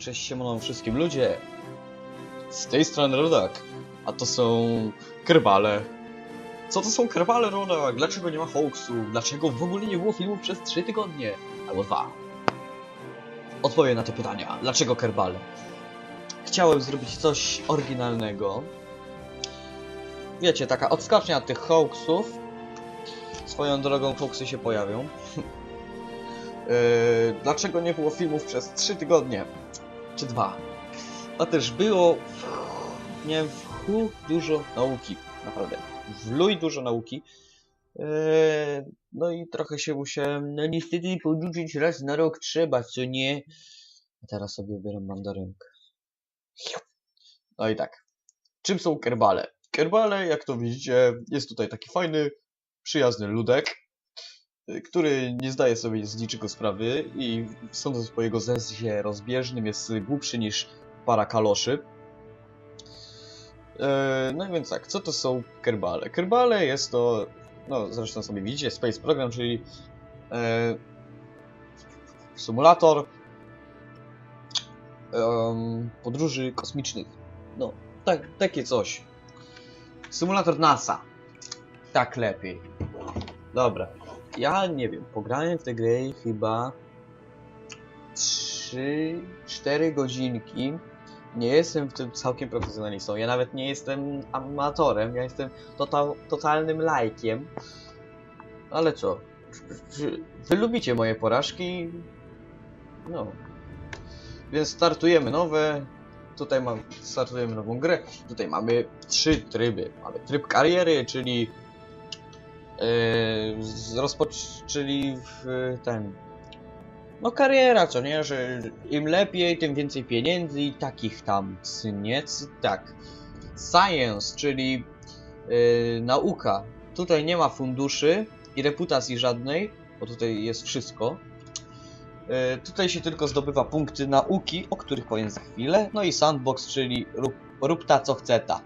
cześć siemano wszystkim ludzie. Z tej strony Rodak, a to są kerbale. Co to są kerbale, Rodak? Dlaczego nie ma hoaxów? Dlaczego w ogóle nie było filmów przez 3 tygodnie? Albo dwa. Odpowiem na te pytania. Dlaczego kerbale? Chciałem zrobić coś oryginalnego. Wiecie, taka odskocznia od tych hoaxów. Swoją drogą hoaxy się pojawią. Yy, dlaczego nie było filmów przez 3 tygodnie? Czy dwa? A też było w, wiem, w chu dużo nauki. Naprawdę. W luj dużo nauki. Yy, no i trochę się musiałem, no niestety poduczyć raz na rok trzeba, co nie? A teraz sobie ubieram mandarynkę. No i tak. Czym są kerbale? Kerbale, jak to widzicie, jest tutaj taki fajny, przyjazny ludek, który nie zdaje sobie z niczego sprawy i sądząc po jego zezie rozbieżnym jest głupszy niż para kaloszy. E, No i więc tak, co to są kerbale? Kerbale jest to, no zresztą sobie widzicie, Space Program, czyli e, symulator em, podróży kosmicznych. No, tak, takie coś. Symulator NASA. Tak lepiej. Dobra. Ja nie wiem, pograłem w tę grę chyba 3-4 godzinki. Nie jestem w tym całkiem profesjonalistą. Ja nawet nie jestem amatorem. Ja jestem total, totalnym lajkiem. Ale co? Wy lubicie moje porażki? No. Więc startujemy nowe. Tutaj mam, startujemy nową grę. Tutaj mamy trzy tryby. Mamy tryb kariery, czyli yy, z- rozpoc... czyli w ten... No kariera, co nie? Że im lepiej, tym więcej pieniędzy i takich tam cyniec. Tak. Science, czyli yy, nauka. Tutaj nie ma funduszy i reputacji żadnej, bo tutaj jest wszystko. E, Tutaj się tylko zdobywa punkty nauki, o których powiem za chwilę. No i sandbox, czyli rób, rób ta co chce ta.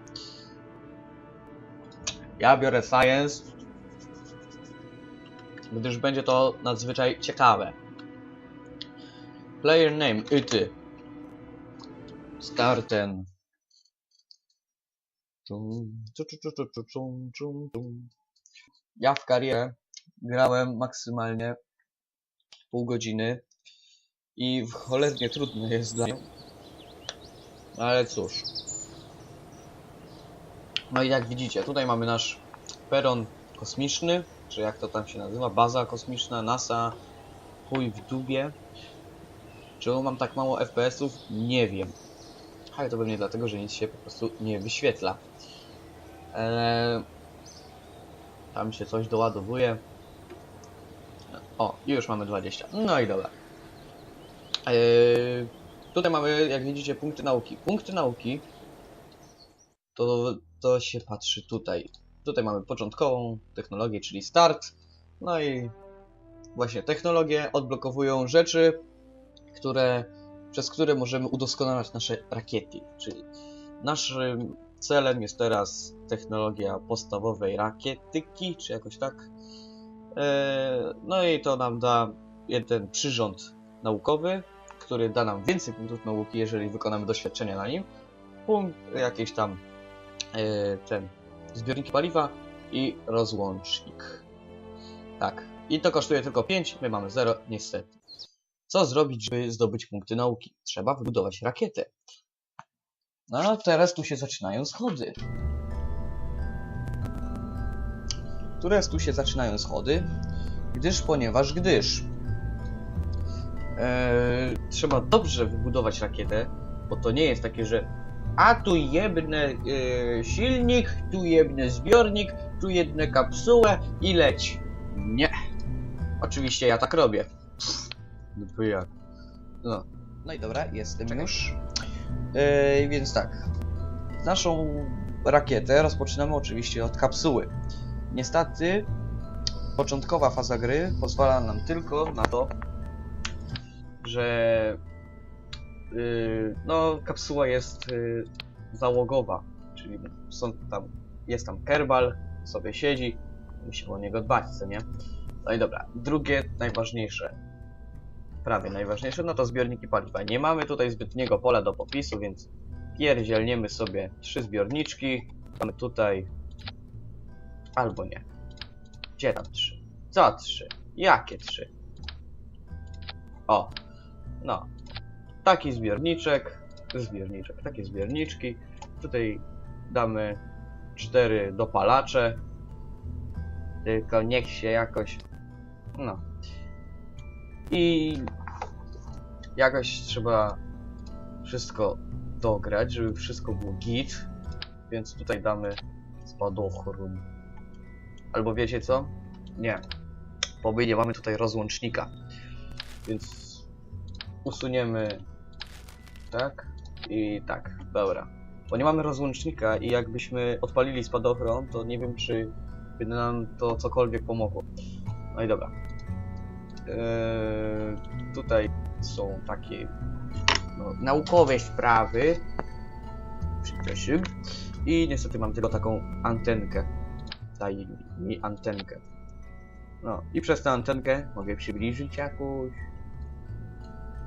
Ja biorę science, gdyż będzie to nadzwyczaj ciekawe. Player name, Yty. Starten. Ja w karierę grałem maksymalnie pół godziny i cholernie trudne jest dla mnie. Ale cóż. No i jak widzicie, tutaj mamy nasz peron kosmiczny, czy jak to tam się nazywa, baza kosmiczna, NASA, chuj w dubie. Czemu mam tak mało FPS-ów? Nie wiem. Ale to pewnie dlatego, że nic się po prostu nie wyświetla. Eee, tam się coś doładowuje. O, już mamy 20. No i dobra. Eee, tutaj mamy, jak widzicie, punkty nauki. Punkty nauki to, to się patrzy tutaj. Tutaj mamy początkową technologię, czyli start. No i właśnie technologie odblokowują rzeczy, które, przez które możemy udoskonalać nasze rakiety. Czyli naszym celem jest teraz technologia podstawowej rakietyki, czy jakoś tak. Eee, No i to nam da jeden przyrząd naukowy, który da nam więcej punktów nauki, jeżeli wykonamy doświadczenia na nim. Punkt, jakieś tam e, ten zbiorniki paliwa i rozłącznik. Tak. I to kosztuje tylko 5, my mamy 0, niestety. Co zrobić, żeby zdobyć punkty nauki? Trzeba wybudować rakietę. No teraz tu się zaczynają schody. Teraz tu się zaczynają schody, gdyż, ponieważ, gdyż Eee, trzeba dobrze wybudować rakietę, bo to nie jest takie, że a tu jebnę e, silnik, tu jebnę zbiornik, tu jednę kapsułę i leć. Nie. Oczywiście ja tak robię. No jak. No. No i dobra, jestem już. Eee, więc tak. Naszą rakietę rozpoczynamy oczywiście od kapsuły. Niestety, początkowa faza gry pozwala nam tylko na to, że yy, no kapsuła jest yy, załogowa, czyli są tam, jest tam kerbal, sobie siedzi, musimy o niego dbać, co nie? No i dobra, drugie, najważniejsze. prawie najważniejsze, no to zbiorniki paliwa. Nie mamy tutaj zbytniego pola do popisu, więc pierdzielniemy sobie trzy zbiorniczki. Mamy tutaj... Albo nie. Gdzie tam trzy? Co trzy? Jakie trzy? O, no. Taki zbiorniczek, zbiorniczek, takie zbiorniczki. Tutaj damy cztery dopalacze. Tylko niech się jakoś... No. I jakoś trzeba wszystko dograć, żeby wszystko było git. Więc tutaj damy spadochron. Albo wiecie co? Nie. Bo my nie mamy tutaj rozłącznika. Więc usuniemy tak i tak. Dobra. Bo nie mamy rozłącznika i jakbyśmy odpalili spadochron, to nie wiem czy by nam to cokolwiek pomogło. No i dobra. Eee, tutaj są takie no, naukowe sprawy. Przepraszam. I niestety mam tylko taką antenkę. Daj mi antenkę. No i przez tę antenkę mogę przybliżyć jakąś.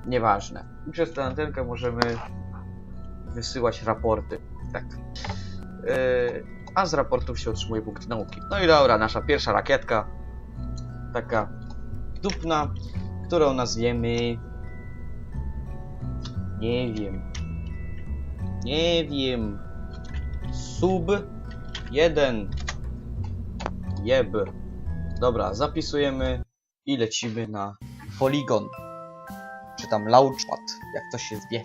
Nieważne. Przez tę antenkę możemy wysyłać raporty. Tak. Yy, a z raportów się otrzymuje punkt nauki. No i dobra, nasza pierwsza rakietka. Taka dupna, którą nazwiemy... Nie wiem. Nie wiem. Sub 1. Jeb. Dobra, zapisujemy i lecimy na poligon. Czy tam launchpad, jak to się zwie.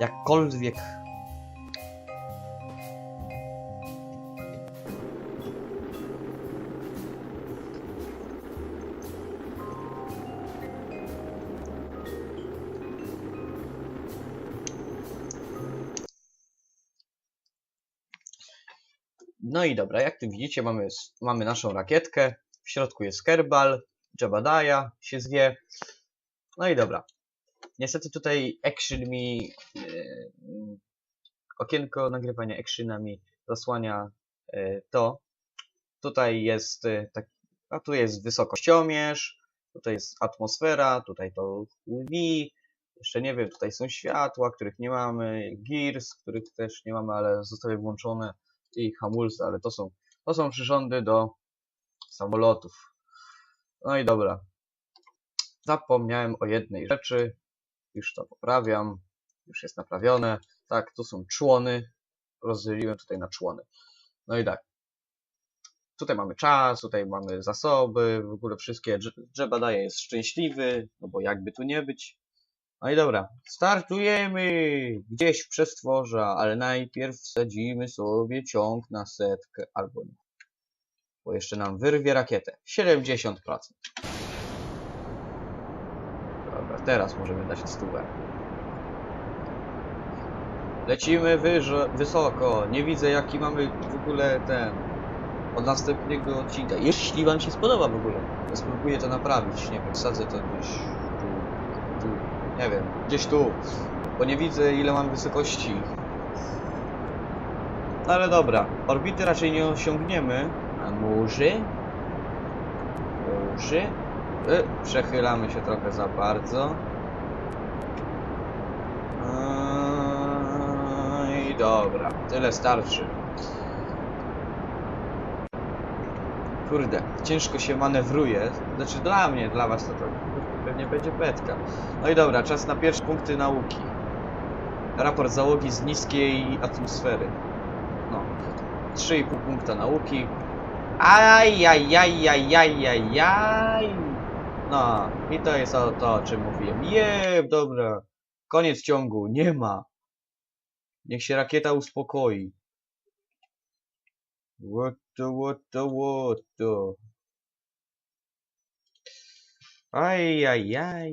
Jakkolwiek. No i dobra, jak tu widzicie, mamy, mamy naszą rakietkę. W środku jest Kerbal, Jabadaja się zwie. No i dobra. Niestety tutaj Action mi yy, okienko nagrywania Actiona mi zasłania yy, to. Tutaj jest yy, tak, a tu jest wysokościomierz, tutaj jest atmosfera, tutaj to UV, jeszcze nie wiem, tutaj są światła, których nie mamy, gears, których też nie mamy, ale zostały włączone i hamulce, ale to są, to są przyrządy do samolotów. No i dobra. Zapomniałem o jednej rzeczy. Już to poprawiam. Już jest naprawione. Tak, tu są człony. Rozdzieliłem tutaj na człony. No i tak. Tutaj mamy czas, tutaj mamy zasoby, w ogóle wszystkie. Jebadaje jest szczęśliwy, no bo jakby tu nie być. No i dobra, startujemy gdzieś w przestworza, ale najpierw wsadzimy sobie ciąg na setkę albo nie. Bo jeszcze nam wyrwie rakietę. 70%. Teraz możemy dać stówę. Lecimy wyżo, wysoko. Nie widzę jaki mamy w ogóle ten od następnego odcinka. Jeśli wam się spodoba w ogóle, to spróbuję to naprawić. Nie wiem, sadzę to gdzieś tu, tu, nie wiem, gdzieś tu, bo nie widzę ile mam wysokości. No ale dobra, orbity raczej nie osiągniemy. A może? Może? Y, przechylamy się trochę za bardzo. I dobra, tyle starczy. Kurde, ciężko się manewruje. Znaczy dla mnie, dla was to, to pewnie będzie petka. No i dobra, czas na pierwsze punkty nauki. Raport załogi z niskiej atmosfery. No. 3,5 punkta nauki. Ajajajajajajajaj. No, i to jest o to, o czym mówiłem. Jeb, dobra. Koniec ciągu, nie ma. Niech się rakieta uspokoi. What the, what the, what the. Ajajaj.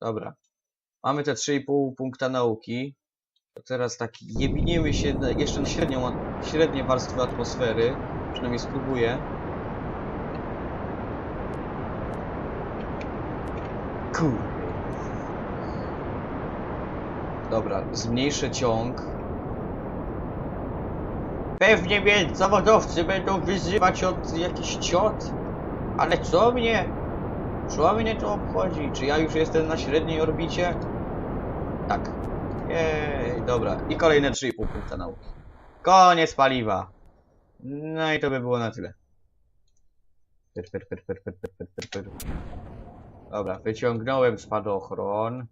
Dobra. Mamy te 3,5 punkta nauki. To teraz tak jebiniemy się jeszcze na średnią, średnie warstwy atmosfery. Przynajmniej spróbuję. Dobra, zmniejszę ciąg. Pewnie mnie zawodowcy będą wyzywać od jakichś ciot, ale co mnie? Co mnie to obchodzi? Czy ja już jestem na średniej orbicie? Tak. Jej, dobra. I kolejne 3,5 punkta nauki. Koniec paliwa. No i to by było na tyle. Per, per, per, per, per, per, per, per. Dobra, wyciągnąłem spadochron.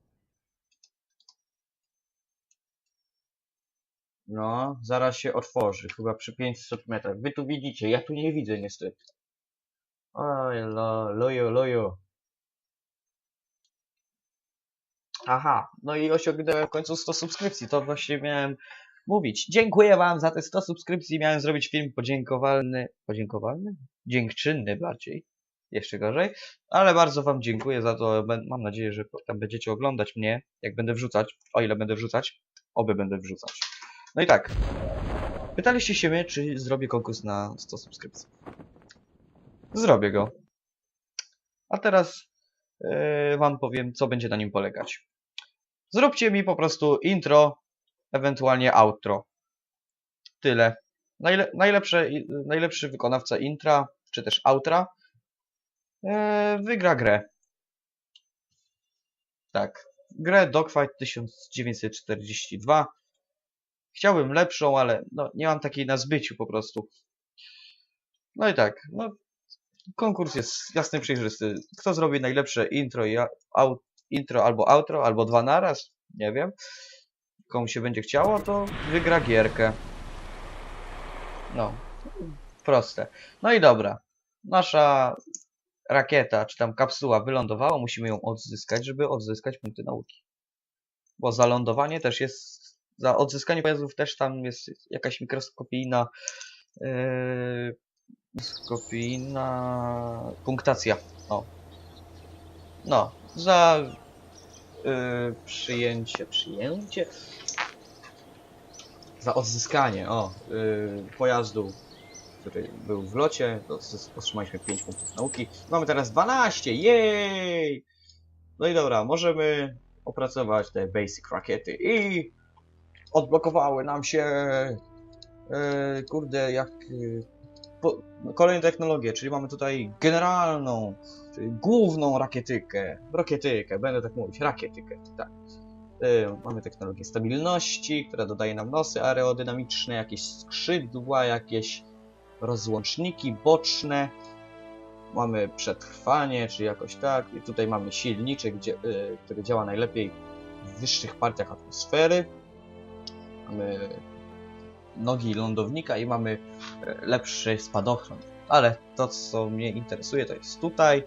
No, zaraz się otworzy, chyba przy 500 metrach. Wy tu widzicie, ja tu nie widzę niestety. Oj, lo, lojo, lojo. Aha, no i osiągnąłem w końcu 100 subskrypcji, to właśnie miałem mówić. Dziękuję wam za te 100 subskrypcji, miałem zrobić film podziękowalny, podziękowalny? Dziękczynny bardziej, jeszcze gorzej, ale bardzo wam dziękuję za to, mam nadzieję, że tam będziecie oglądać mnie, jak będę wrzucać, o ile będę wrzucać, oby będę wrzucać. No i tak, pytaliście się mnie, czy zrobię konkurs na 100 subskrypcji. Zrobię go. A teraz yy, wam powiem, co będzie na nim polegać. Zróbcie mi po prostu intro, ewentualnie outro. Tyle. Najle najlepszy wykonawca intra, czy też outra, wygra grę. Tak. Grę Dogfight 1942. Chciałbym lepszą, ale no, nie mam takiej na zbyciu po prostu. No i tak, no, konkurs jest jasny, przejrzysty. Kto zrobi najlepsze intro i out, intro albo outro, albo dwa naraz, nie wiem. Komu się będzie chciało, to wygra gierkę. No, proste. No i dobra. Nasza rakieta, czy tam kapsuła wylądowała, musimy ją odzyskać, żeby odzyskać punkty nauki. Bo za lądowanie też jest, za odzyskanie pojazdów też tam jest jakaś mikroskopijna yy, mikroskopijna punktacja. O. No, za yy, przyjęcie, przyjęcie? Za odzyskanie, o, yy, pojazdu, który był w locie, to otrzymaliśmy 5 punktów nauki. Mamy teraz 12, jej! No i dobra, możemy opracować te basic rakiety i odblokowały nam się, yy, kurde, jak yy, po, kolejne technologie, czyli mamy tutaj generalną, czyli główną rakietykę, rakietykę, będę tak mówić, rakietykę, tak. Y, mamy technologię stabilności, która dodaje nam nosy aerodynamiczne, jakieś skrzydła, jakieś rozłączniki boczne. Mamy przetrwanie, czy jakoś tak. I tutaj mamy silniczek, gdzie, y, który działa najlepiej w wyższych partiach atmosfery. Mamy nogi lądownika i mamy e, lepszy spadochron. Ale to, co mnie interesuje, to jest tutaj.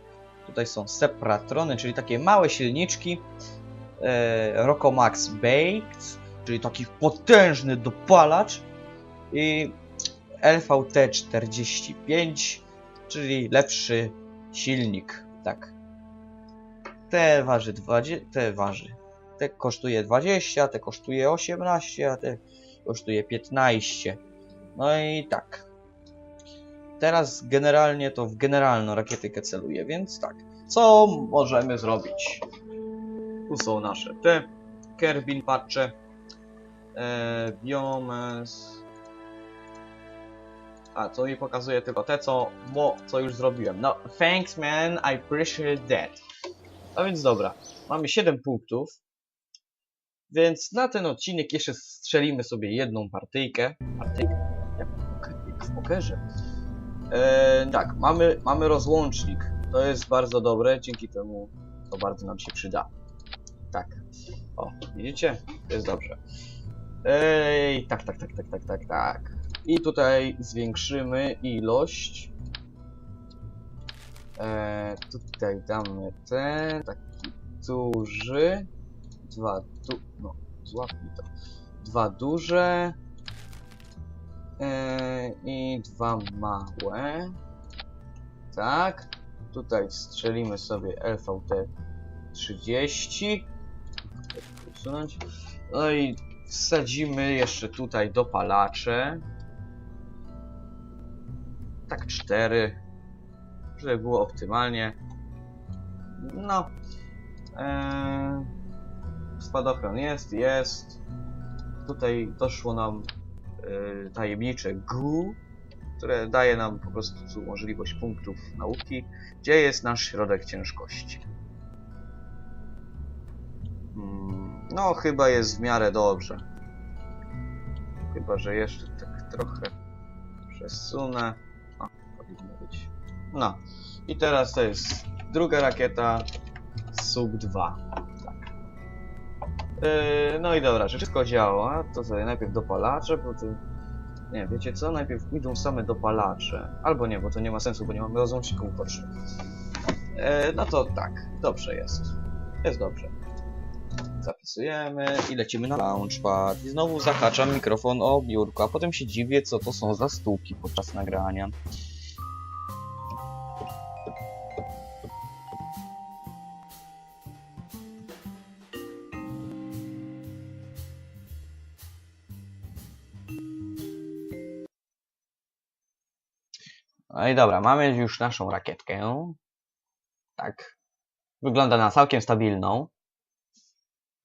Tutaj są sepratrony, czyli takie małe silniczki. E, Rokomax Baked, czyli taki potężny dopalacz. I LVT-45, czyli lepszy silnik. Tak. Te waży 20, te waży. Te kosztuje 20, te kosztuje 18, a te kosztuje 15. No i tak. Teraz generalnie to w generalną rakietykę celuję, więc tak. Co możemy zrobić? Tu są nasze te Kerbin patche. E, biomes. A, to mi pokazuje tylko te, co, bo, co już zrobiłem. No, thanks man, I appreciate that. A więc dobra, mamy 7 punktów. Więc na ten odcinek jeszcze strzelimy sobie jedną partyjkę. Partyjkę? Jak w pokerze. E, tak, mamy, mamy rozłącznik. To jest bardzo dobre, dzięki temu to bardzo nam się przyda. Tak. O, widzicie? To jest dobrze. Ej, tak, tak, tak, tak, tak, tak, tak. I tutaj zwiększymy ilość. E, tutaj damy ten, taki duży. Dwa du... no, złap mi to. Dwa duże. E, I dwa małe. Tak. Tutaj strzelimy sobie LVT 30. Usunąć. No i wsadzimy jeszcze tutaj dopalacze. Tak cztery. Żeby było optymalnie. No. Eee, spadochron jest, jest. Tutaj doszło nam e, tajemnicze GU. które daje nam po prostu możliwość punktów nauki. Gdzie jest nasz środek ciężkości? Hmm, no, chyba jest w miarę dobrze. Chyba, że jeszcze tak trochę przesunę. No. I teraz to jest druga rakieta SUG-2. Tak. Yy, no i dobra, że wszystko działa, to sobie najpierw dopalacze, bo to... Nie, wiecie co? Najpierw idą same dopalacze. Albo nie, bo to nie ma sensu, bo nie mamy rozłączników potrzebnych. Yy, no to tak, dobrze jest. Jest dobrze. Zapisujemy i lecimy na launchpad. I znowu zahaczam mikrofon o biurko, a potem się dziwię, co to są za stółki podczas nagrania. No i dobra, mamy już naszą rakietkę. Tak. Wygląda na całkiem stabilną.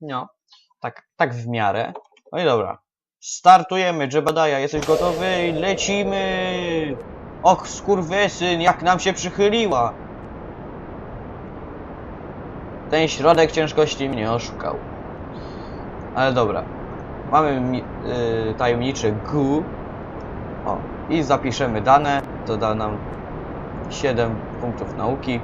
No, tak, tak w miarę. No i dobra. Startujemy, Jebadaja, jesteś gotowy? I Lecimy! Och, skurwysyn, jak nam się przychyliła! Ten środek ciężkości mnie oszukał. Ale dobra. Mamy yy, tajemniczy GU. I zapiszemy dane. To da nam 7 punktów nauki.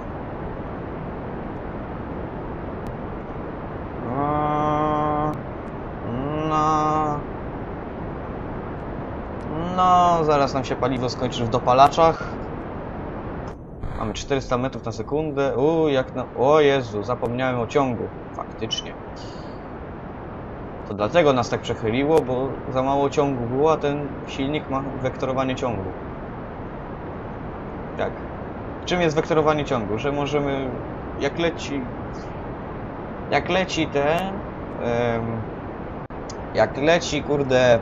No, no, zaraz nam się paliwo skończy w dopalaczach. Mamy 400 metrów na sekundę. Uuu, jak na... O Jezu, zapomniałem o ciągu. Faktycznie. Dlatego nas tak przechyliło, bo za mało ciągu było, a ten silnik ma wektorowanie ciągu. Tak. Czym jest wektorowanie ciągu? Że możemy... Jak leci... Jak leci em, jak leci, kurde...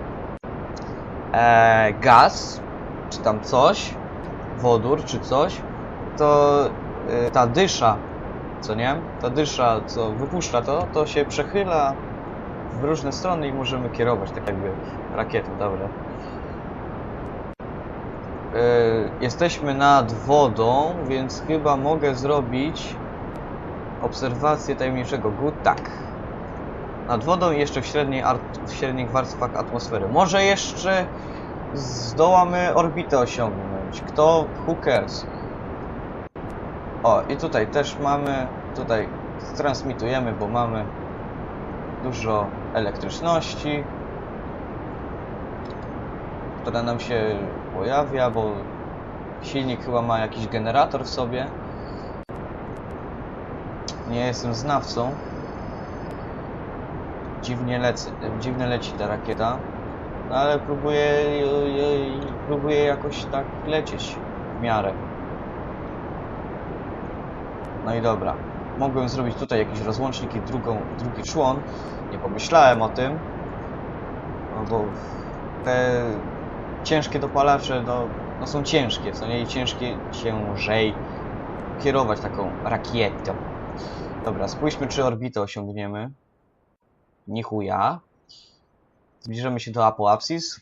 E, gaz, czy tam coś, wodór, czy coś, to e, ta dysza, co nie? Ta dysza, co wypuszcza to, to się przechyla w różne strony i możemy kierować tak jakby rakietą, dobra. E, jesteśmy nad wodą, więc chyba mogę zrobić obserwację tajemniczego gut. Tak. Nad wodą i jeszcze w, średniej w średnich warstwach atmosfery. Może jeszcze zdołamy orbitę osiągnąć. Kto? Who cares? O, i tutaj też mamy, tutaj transmitujemy, bo mamy dużo elektryczności, która nam się pojawia, bo silnik chyba ma jakiś generator w sobie. Nie jestem znawcą. Dziwnie leci, dziwnie leci ta rakieta. No ale próbuję, próbuję jakoś tak lecieć w miarę. No i dobra. Mogłem zrobić tutaj jakiś rozłącznik i drugą, drugi człon. Nie pomyślałem o tym. No bo te ciężkie dopalacze no, no są ciężkie, co nie? I ciężkie ciężej kierować taką rakietą. Dobra, spójrzmy czy orbitę osiągniemy. Ni chuja. Zbliżamy się do apoapsis.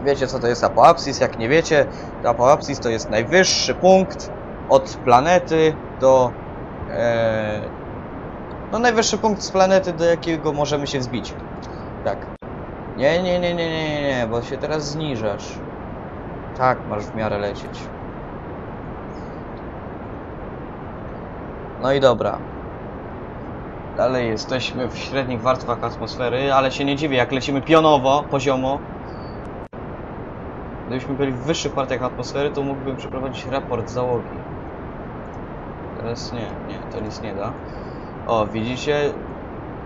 Wiecie co to jest apoapsis? Jak nie wiecie, to apoapsis to jest najwyższy punkt od planety do... E, no najwyższy punkt z planety, do jakiego możemy się wzbić. Tak. Nie, nie, nie, nie, nie, nie, bo się teraz zniżasz. Tak, masz w miarę lecieć. No i dobra. Dalej jesteśmy w średnich warstwach atmosfery, ale się nie dziwię, jak lecimy pionowo, poziomo. Gdybyśmy byli w wyższych partiach atmosfery, to mógłbym przeprowadzić raport załogi. Teraz nie, nie, to nic nie da. O, widzicie?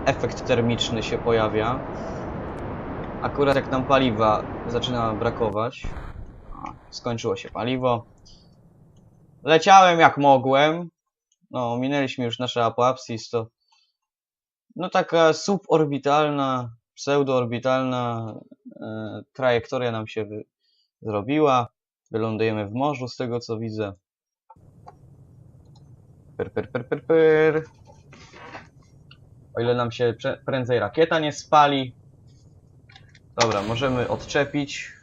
Efekt termiczny się pojawia. Akurat jak nam paliwa zaczyna brakować. O, skończyło się paliwo. Leciałem jak mogłem. No, minęliśmy już nasze apoapsis, to no taka suborbitalna, pseudoorbitalna e, trajektoria nam się wy, zrobiła. Wylądujemy w morzu, z tego co widzę. Per, per, per, per, per. O ile nam się prędzej rakieta nie spali. Dobra, możemy odczepić.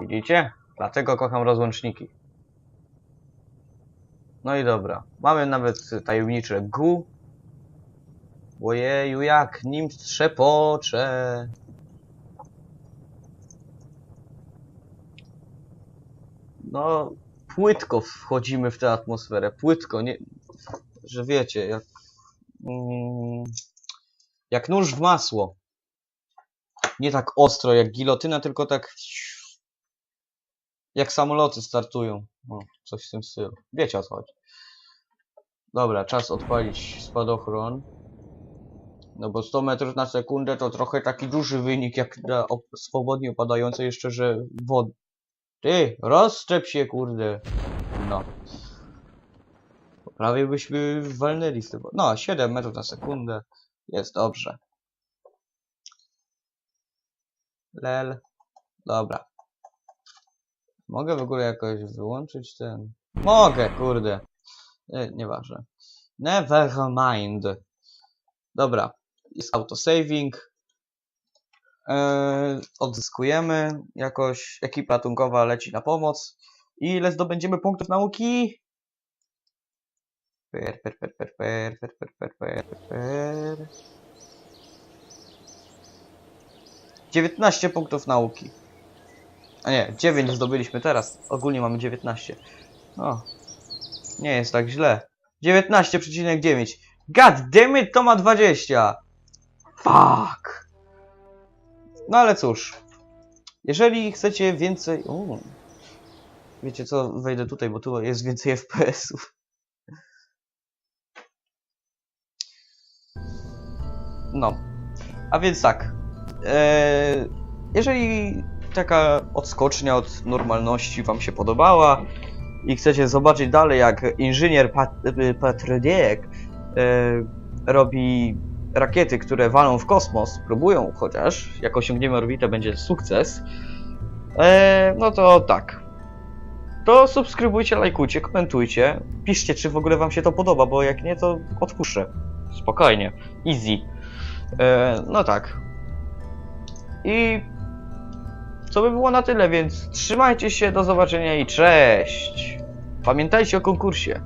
Widzicie? Dlatego kocham rozłączniki. No i dobra. Mamy nawet tajemnicze gu. Ojeju, jak nim trzepocze. No, płytko wchodzimy w tę atmosferę. Płytko, nie. Że wiecie, jak. Mm, jak nóż w masło. Nie tak ostro jak gilotyna, tylko tak. Jak samoloty startują. O, coś w tym stylu. Wiecie o co chodzi. Dobra, czas odpalić spadochron. No bo 100 metrów na sekundę to trochę taki duży wynik, jak op- swobodnie opadające jeszcze, że wody. Ty, rozszczep się, kurde. No. Prawie byśmy walnęli z tego. No, 7 metrów na sekundę. Jest dobrze. Lel. Dobra. Mogę w ogóle jakoś wyłączyć ten... Mogę, kurde. Nie, nieważne. Never mind. Dobra. Jest autosaving. Eee, odzyskujemy. Jakoś ekipa ratunkowa leci na pomoc. I ile zdobędziemy punktów nauki? Per, per, per, per, per, per, per, per, per, per. 19 punktów nauki. A nie, 9 zdobyliśmy teraz. Ogólnie mamy 19. O, nie jest tak źle. 19,9. God damn it, to ma 20. Fuck. No ale cóż. Jeżeli chcecie więcej... Wiecie co, wejdę tutaj, bo tu jest więcej FPS-ów. No. A więc tak. Eee, jeżeli taka odskocznia od normalności Wam się podobała i chcecie zobaczyć dalej, jak inżynier Pat Patrodiek e, robi rakiety, które walą w kosmos, próbują chociaż, jak osiągniemy orbitę, będzie sukces, e, no to tak. To subskrybujcie, lajkujcie, komentujcie, piszcie, czy w ogóle Wam się to podoba, bo jak nie, to odpuszczę. Spokojnie, easy. E, no tak. I to by było na tyle, więc trzymajcie się, do zobaczenia i cześć! Pamiętajcie o konkursie.